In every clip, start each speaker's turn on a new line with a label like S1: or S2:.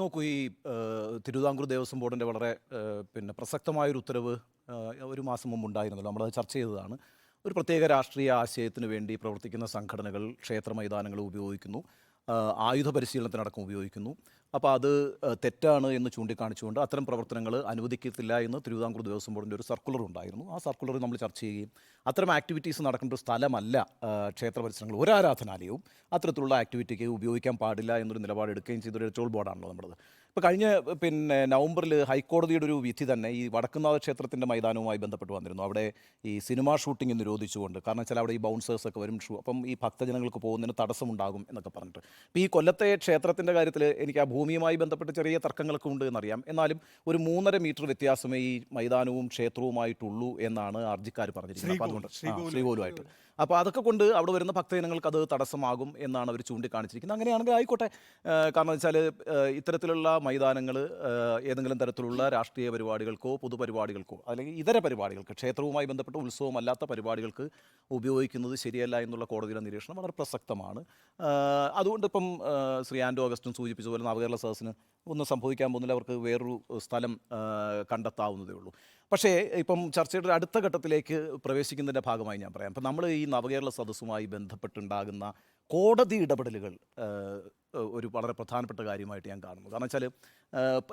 S1: നോക്കൂ ഈ തിരുവിതാംകൂർ ദേവസ്വം ബോർഡിന്റെ വളരെ പിന്നെ പ്രസക്തമായൊരു ഉത്തരവ് ഒരു മാസം മുമ്പ് ഉണ്ടായിരുന്നല്ലോ. നമ്മളത് ചർച്ച ചെയ്തതാണ്. ഒരു പ്രത്യേക രാഷ്ട്രീയ ആശയത്തിന് വേണ്ടി പ്രവർത്തിക്കുന്ന സംഘടനകൾ ക്ഷേത്ര മൈതാനങ്ങൾ ഉപയോഗിക്കുന്നു. ആയുധ പരിശീലനത്തിനടക്കം ഉപയോഗിക്കുന്നു. അപ്പോൾ അത് തെറ്റാണ് എന്ന് ചൂണ്ടിക്കാണിച്ചുകൊണ്ട് അത്തരം പ്രവർത്തനങ്ങൾ അനുവദിക്കത്തില്ല എന്ന് തിരുവിതാംകൂർ ദേവസ്വം ബോർഡിന്റെ ഒരു സർക്കുലർ ഉണ്ടായിരുന്നു. ആ സർക്കുലർ നമ്മൾ ചർച്ച ചെയ്യുകയും അത്തരം ആക്ടിവിറ്റീസ് നടക്കേണ്ട ഒരു സ്ഥലമല്ല ക്ഷേത്ര പരിസരങ്ങൾ ഒരാരാധനാലയവും അത്തരത്തിലുള്ള ആക്ടിവിറ്റിക്ക് ഉപയോഗിക്കാൻ പാടില്ല എന്നൊരു നിലപാടെടുക്കുകയും ചെയ്തൊരു ചോൾ ബോർഡാണല്ലോ നമ്മുടേത് ഇപ്പോൾ കഴിഞ്ഞ പിന്നെ നവംബറിൽ ഹൈക്കോടതിയുടെ ഒരു വിധി തന്നെ ഈ വടക്കുന്നാഥ ക്ഷേത്രത്തിന്റെ മൈതാനവുമായി ബന്ധപ്പെട്ട് വന്നിരുന്നു. അവിടെ ഈ സിനിമാ ഷൂട്ടിംഗ് നിരോധിച്ചുകൊണ്ട്. കാരണം വെച്ചാൽ അവിടെ ഈ ബൗൺസേഴ്സ് ഒക്കെ വരും ഷൂ അപ്പം ഈ ഭക്തജനങ്ങൾക്ക് പോകുന്നതിന് തടസ്സമുണ്ടാകും എന്നൊക്കെ പറഞ്ഞിട്ട്. ഇപ്പോൾ ഈ കൊല്ലത്തെ ക്ഷേത്രത്തിന്റെ കാര്യത്തിൽ എനിക്ക് ആ ഭൂമിയുമായി ബന്ധപ്പെട്ട് ചെറിയ തർക്കങ്ങളൊക്കെ ഉണ്ട് എന്നറിയാം. എന്നാലും ഒരു മൂന്നര മീറ്റർ വ്യത്യാസമേ ഈ മൈതാനവും ക്ഷേത്രവുമായിട്ടുള്ളൂ എന്നാണ് ഹർജിക്കാർ പറഞ്ഞിരിക്കുന്നത്. അപ്പോൾ അതുകൊണ്ട് ശ്രീകോലുമായിട്ട് അപ്പോൾ അതൊക്കെ കൊണ്ട് അവിടെ വരുന്ന ഭക്തജനങ്ങൾക്ക് അത് തടസ്സമാകും എന്നാണ് അവർ ചൂണ്ടിക്കാണിച്ചിരിക്കുന്നത്. അങ്ങനെയാണെങ്കിൽ ആയിക്കോട്ടെ. കാരണം വെച്ചാൽ ഇത്തരത്തിലുള്ള മൈതാനങ്ങൾ ഏതെങ്കിലും തരത്തിലുള്ള രാഷ്ട്രീയ പരിപാടികൾക്കോ പൊതുപരിപാടികൾക്കോ അല്ലെങ്കിൽ ഇതര പരിപാടികൾക്ക് ക്ഷേത്രവുമായി ബന്ധപ്പെട്ട ഉത്സവം അല്ലാത്ത പരിപാടികൾക്ക് ഉപയോഗിക്കുന്നത് ശരിയല്ല എന്നുള്ള കോടതിയുടെ നിരീക്ഷണം വളരെ പ്രസക്തമാണ്. അതുകൊണ്ട് ഇപ്പം ശ്രീ ആൻഡോ അഗസ്റ്റും സൂചിപ്പിച്ചതുപോലെ നവകേരള സദസ്സിന് ഒന്നും സംഭവിക്കാൻ പോകുന്നില്ല. അവർക്ക് വേറൊരു സ്ഥലം കണ്ടെത്താവുന്നതേ ഉള്ളൂ. പക്ഷേ ഇപ്പം ചർച്ചയുടെ അടുത്ത ഘട്ടത്തിലേക്ക് പ്രവേശിക്കുന്നതിന്റെ ഭാഗമായി ഞാൻ പറയാം. അപ്പം നമ്മൾ ഈ നവകേരള സദസ്സുമായി ബന്ധപ്പെട്ടുണ്ടാകുന്ന കോടതി ഇടപെടലുകൾ ഒരു വളരെ പ്രധാനപ്പെട്ട കാര്യമായിട്ട് ഞാൻ കാണുന്നു. കാരണം വെച്ചാൽ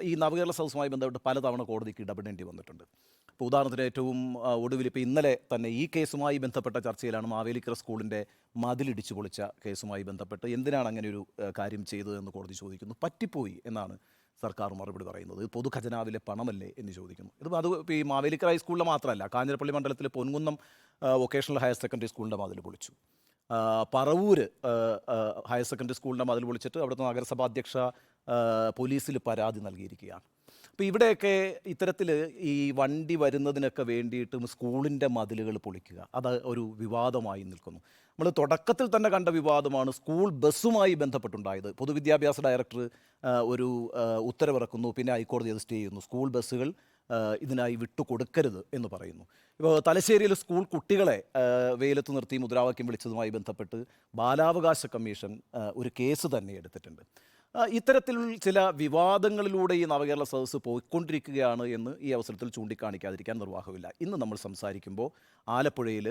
S1: ഈ നവകേരള സദസ്സുമായി ബന്ധപ്പെട്ട് പലതവണ കോടതിക്ക് ഇടപെടേണ്ടി വന്നിട്ടുണ്ട്. ഇപ്പോൾ ഉദാഹരണത്തിന് ഏറ്റവും ഒടുവിൽ ഇപ്പോൾ ഇന്നലെ തന്നെ ഈ കേസുമായി ബന്ധപ്പെട്ട ചർച്ചയിലാണ് മാവേലിക്കര സ്കൂളിന്റെ മതിലിടിച്ചു പൊളിച്ച കേസുമായി ബന്ധപ്പെട്ട് എന്തിനാണ് അങ്ങനെ ഒരു കാര്യം ചെയ്തതെന്ന് കോടതി ചോദിക്കുന്നു. പറ്റിപ്പോയി എന്നാണ് സർക്കാർ മറുപടി പറയുന്നത്. പൊതു ഖജനാവിലെ പണമല്ലേ എന്ന് ചോദിക്കുന്നു. ഇത് അത് ഈ മാവേലിക്കര ഹൈസ്കൂളിലെ മാത്രമല്ല കാഞ്ഞിരപ്പള്ളി മണ്ഡലത്തിലെ പൊൻകുന്നം വൊക്കേഷണൽ ഹയർ സെക്കൻഡറി സ്കൂളിന്റെ മതിൽ പൊളിച്ചു. ആ, ഹയർ സെക്കൻഡറി സ്കൂളിന്റെ മതിൽ പൊളിച്ചിട്ട് അവിടുത്തെ നഗരസഭാ അധ്യക്ഷ പോലീസിൽ പരാതി നൽകിയിരിക്കുകയാണ്. അപ്പോൾ ഇവിടെയൊക്കെ ഇത്തരത്തിൽ ഈ വണ്ടി വരുന്നതിനൊക്കെ വേണ്ടിയിട്ടും സ്കൂളിന്റെ മതിലുകൾ പൊളിക്കുക. അത് ഒരു വിവാദമായി നിൽക്കുന്നു. നമ്മൾ തുടക്കത്തിൽ തന്നെ കണ്ട വിവാദമാണ് സ്കൂൾ ബസ്സുമായി ബന്ധപ്പെട്ടുണ്ടായത്. പൊതുവിദ്യാഭ്യാസ ഡയറക്ടർ ഒരു ഉത്തരവിറക്കുന്നു. പിന്നെ ഹൈക്കോടതി അത് സ്റ്റേ ചെയ്യുന്നു. സ്കൂൾ ബസ്സുകൾ ഇതിനായി വിട്ടുകൊടുക്കരുത് എന്ന് പറയുന്നു. ഇപ്പോൾ തലശ്ശേരിയിൽ സ്കൂൾ കുട്ടികളെ വെയിലത്ത് നിർത്തി മുദ്രാവാക്യം വിളിച്ചതുമായി ബന്ധപ്പെട്ട് ബാലാവകാശ കമ്മീഷൻ ഒരു കേസ് തന്നെ എടുത്തിട്ടുണ്ട്. ആ, ഇത്തരത്തിൽ ചില വിവാദങ്ങളിലൂടെ ഈ നവകേരള സദസ്സ് പോയിക്കൊണ്ടിരിക്കുകയാണ് എന്ന് ഈ അവസരത്തിൽ ചൂണ്ടിക്കാണിക്കാതിരിക്കാൻ നിർവാഹമില്ല. ഇന്ന് നമ്മൾ സംസാരിക്കുമ്പോൾ ആലപ്പുഴയിൽ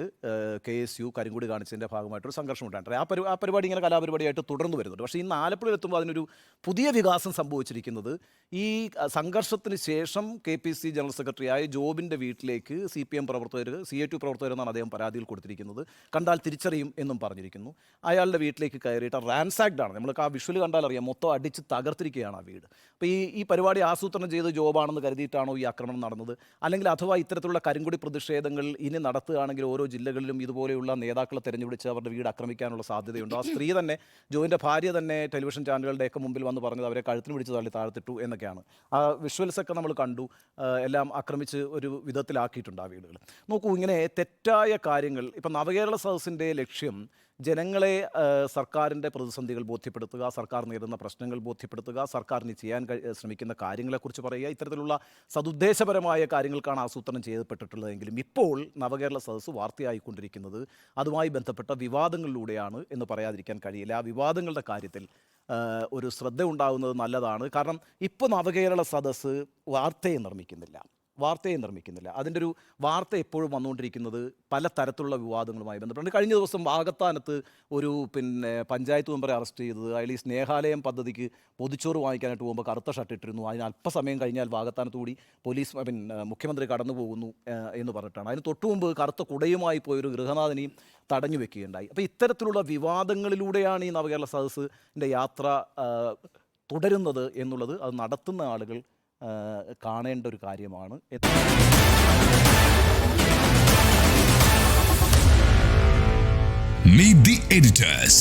S1: കെ എസ് യു കരിങ്കുടി കാണിച്ചതിന്റെ ഭാഗമായിട്ടൊരു സംഘർഷം ഉണ്ടായിട്ടുണ്ട് ആ പരി ആ പരിപാടി ഇങ്ങനെ കലാപരിപാടിയായിട്ട് തുടർന്നു വരുന്നുണ്ട്. പക്ഷേ ഇന്ന് ആലപ്പുഴയിൽ എത്തുമ്പോൾ അതിനൊരു പുതിയ വികാസം സംഭവിച്ചിരിക്കുന്നത് ഈ സംഘർഷത്തിന് ശേഷം കെ പി സി ജനറൽ സെക്രട്ടറിയായ ജോബിന്റെ വീട്ടിലേക്ക് സി പി എം പ്രവർത്തകർ സി എ ടു പ്രവർത്തകർ എന്നാണ് അദ്ദേഹം പരാതിയിൽ കൊടുത്തിരിക്കുന്നത്. കണ്ടാൽ തിരിച്ചറിയും എന്നും പറഞ്ഞിരിക്കുന്നു. അയാളുടെ വീട്ടിലേക്ക് കയറിയിട്ട് റാൻസാക്ഡ് ആണ്. നമ്മൾക്ക് ആ വിഷ്വൽ കണ്ടാൽ അറിയാം മൊത്തം അടിച്ച് തകർത്തിരിക്കുകയാണ് ആ വീട്. അപ്പോൾ ഈ ഈ പരിപാടി ആസൂത്രണം ചെയ്ത് ജോബാണെന്ന് കരുതിയിട്ടാണോ ഈ ആക്രമണം നടന്നത്? അല്ലെങ്കിൽ അഥവാ ഇത്തരത്തിലുള്ള കരിങ്കുടി പ്രതിഷേധങ്ങൾ ഇനി നടത്തുകയാണെങ്കിൽ ഓരോ ജില്ലകളിലും ഇതുപോലെയുള്ള നേതാക്കളെ തെരഞ്ഞെടുത്ത് അവരുടെ വീട് ആക്രമിക്കാനുള്ള സാധ്യതയുണ്ട്. ആ സ്ത്രീ തന്നെ ജോയിന്റെ ഭാര്യ തന്നെ ടെലിവിഷൻ ചാനലുകളുടെയൊക്കെ മുമ്പിൽ വന്ന് പറഞ്ഞത് അവരെ കഴുത്തിന് പിടിച്ച് തള്ളി താഴ്ത്തിട്ടു എന്നൊക്കെയാണ്. ആ വിഷ്വൽസ് ഒക്കെ നമ്മൾ കണ്ടു. എല്ലാം ആക്രമിച്ച് ഒരു വിധത്തിലാക്കിയിട്ടുണ്ട് ആ വീടുകൾ. നോക്കൂ ഇങ്ങനെ തെറ്റായ കാര്യങ്ങൾ ഇപ്പം നവകേരള സദസ്സിന്റെ ലക്ഷ്യം ജനങ്ങളെ സർക്കാരിന്റെ പ്രതിസന്ധികൾ ബോധ്യപ്പെടുത്തുക സർക്കാർ നേരിടുന്ന പ്രശ്നങ്ങൾ ബോധ്യപ്പെടുത്തുക സർക്കാരിന് ചെയ്യാൻ ശ്രമിക്കുന്ന കാര്യങ്ങളെക്കുറിച്ച് പറയുക ഇത്തരത്തിലുള്ള സതുദ്ദേശപരമായ കാര്യങ്ങൾക്കാണ് ആസൂത്രണം ചെയ്യപ്പെട്ടിട്ടുള്ളതെങ്കിലും ഇപ്പോൾ നവകേരള സദസ്സ് വാർത്തയായിക്കൊണ്ടിരിക്കുന്നത് അതുമായി ബന്ധപ്പെട്ട വിവാദങ്ങളിലൂടെയാണ് എന്ന് പറയാതിരിക്കാൻ കഴിയില്ല. ആ വിവാദങ്ങളുടെ കാര്യത്തിൽ ഒരു ശ്രദ്ധ ഉണ്ടാകുന്നത് നല്ലതാണ്. കാരണം ഇപ്പോൾ നവകേരള സദസ്സ് വാർത്തയെ നിർമ്മിക്കുന്നില്ല. വാർത്തയെ നിർമ്മിക്കുന്നില്ല. അതിന്റെ ഒരു വാർത്ത എപ്പോഴും വന്നുകൊണ്ടിരിക്കുന്നത് പല തരത്തിലുള്ള വിവാദങ്ങളുമായി ബന്ധപ്പെട്ട് കഴിഞ്ഞ ദിവസം വാഗത്താനത്ത് ഒരു പിന്നെ പഞ്ചായത്ത് മെമ്പറെ അറസ്റ്റ് ചെയ്തത്. അയാൾ ഈ സ്നേഹാലയം പദ്ധതിക്ക് പൊതിച്ചോറ് വാങ്ങിക്കാനായിട്ട് പോകുമ്പോൾ കറുത്ത ഷർട്ട് ഇട്ടിരുന്നു. അതിന് അല്പസമയം കഴിഞ്ഞാൽ വാഗത്താനത്ത് കൂടി പോലീസ് പിന്നെ മുഖ്യമന്ത്രി കടന്നു പോകുന്നു എന്ന് പറഞ്ഞിട്ടാണ്. അതിന് തൊട്ടു മുമ്പ് കറുത്ത കുടയുമായി പോയൊരു ഗൃഹനാഥനെയും തടഞ്ഞു വെക്കുകയുണ്ടായി. അപ്പോൾ ഇത്തരത്തിലുള്ള വിവാദങ്ങളിലൂടെയാണ് ഈ നവകേരള സദസ്സിന്റെ യാത്ര തുടരുന്നത് എന്നുള്ളത് അത് നടത്തുന്ന ആളുകൾ കാണേണ്ട ഒരു കാര്യമാണ്
S2: Meet the editors.